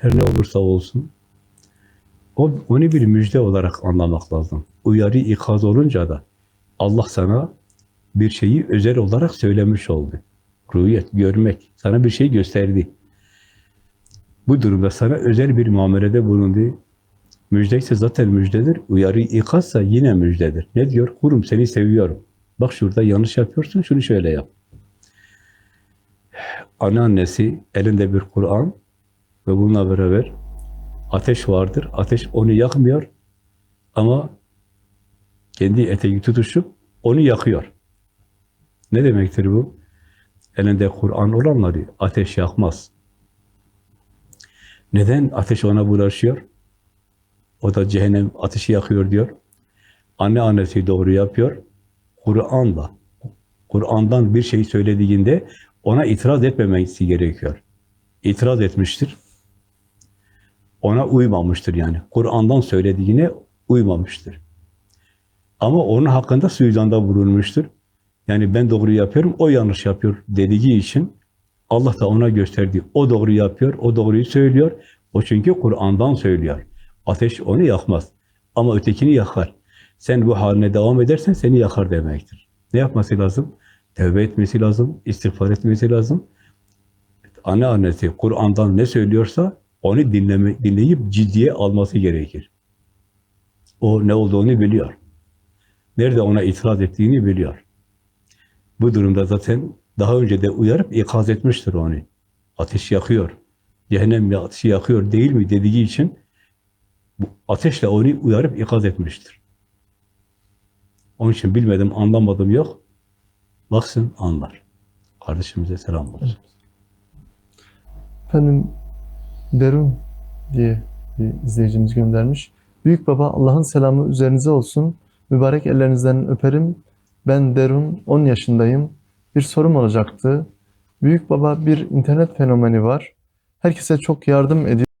Her ne olursa olsun. O, onu bir müjde olarak anlamak lazım. Uyarı ikaz olunca da Allah sana bir şeyi özel olarak söylemiş oldu. Rüyet, görmek, sana bir şey gösterdi. Bu durumda sana özel bir muamelede bulundu. Müjde ise zaten müjdedir. Uyarı ikazsa yine müjdedir. Ne diyor? Kurum seni seviyorum. Bak şurada yanlış yapıyorsun, şunu şöyle yap. Anneannesi elinde bir Kur'an ve bununla beraber ateş vardır. Ateş onu yakmıyor ama kendi eteği tutuşup onu yakıyor. Ne demektir bu? Elinde Kur'an olanları ateş yakmaz. Neden ateş ona bulaşıyor? O da cehennem ateşi yakıyor diyor. Anne annesi doğru yapıyor. Kur'an'la, Kur'an'dan bir şey söylediğinde ona itiraz etmemesi gerekiyor. İtiraz etmiştir. Ona uymamıştır yani. Kur'an'dan söylediğine uymamıştır. Ama onun hakkında suizanda bulunmuştur. Yani ben doğru yapıyorum, o yanlış yapıyor dediği için Allah da ona gösterdi. O doğru yapıyor, o doğruyu söylüyor. O çünkü Kur'an'dan söylüyor. Ateş onu yakmaz. Ama ötekini yakar. Sen bu haline devam edersen seni yakar demektir. Ne yapması lazım? Tevbe etmesi lazım, istiğfar etmesi lazım. Anne annesi Kur'an'dan ne söylüyorsa onu dinleme, dinleyip ciddiye alması gerekir. O ne olduğunu biliyor. Nerede ona itiraz ettiğini biliyor. Bu durumda zaten daha önce de uyarıp ikaz etmiştir onu. Ateş yakıyor. Cehennem ya ateşi yakıyor değil mi dediği için bu ateşle onu uyarıp ikaz etmiştir. Onun için bilmedim, anlamadım yok. Baksın anlar. Kardeşimize selam olsun. Efendim Derun diye bir izleyicimiz göndermiş. Büyük baba Allah'ın selamı üzerinize olsun. Mübarek ellerinizden öperim. Ben Derun 10 yaşındayım. Bir sorum olacaktı. Büyük baba bir internet fenomeni var. Herkese çok yardım ediyor.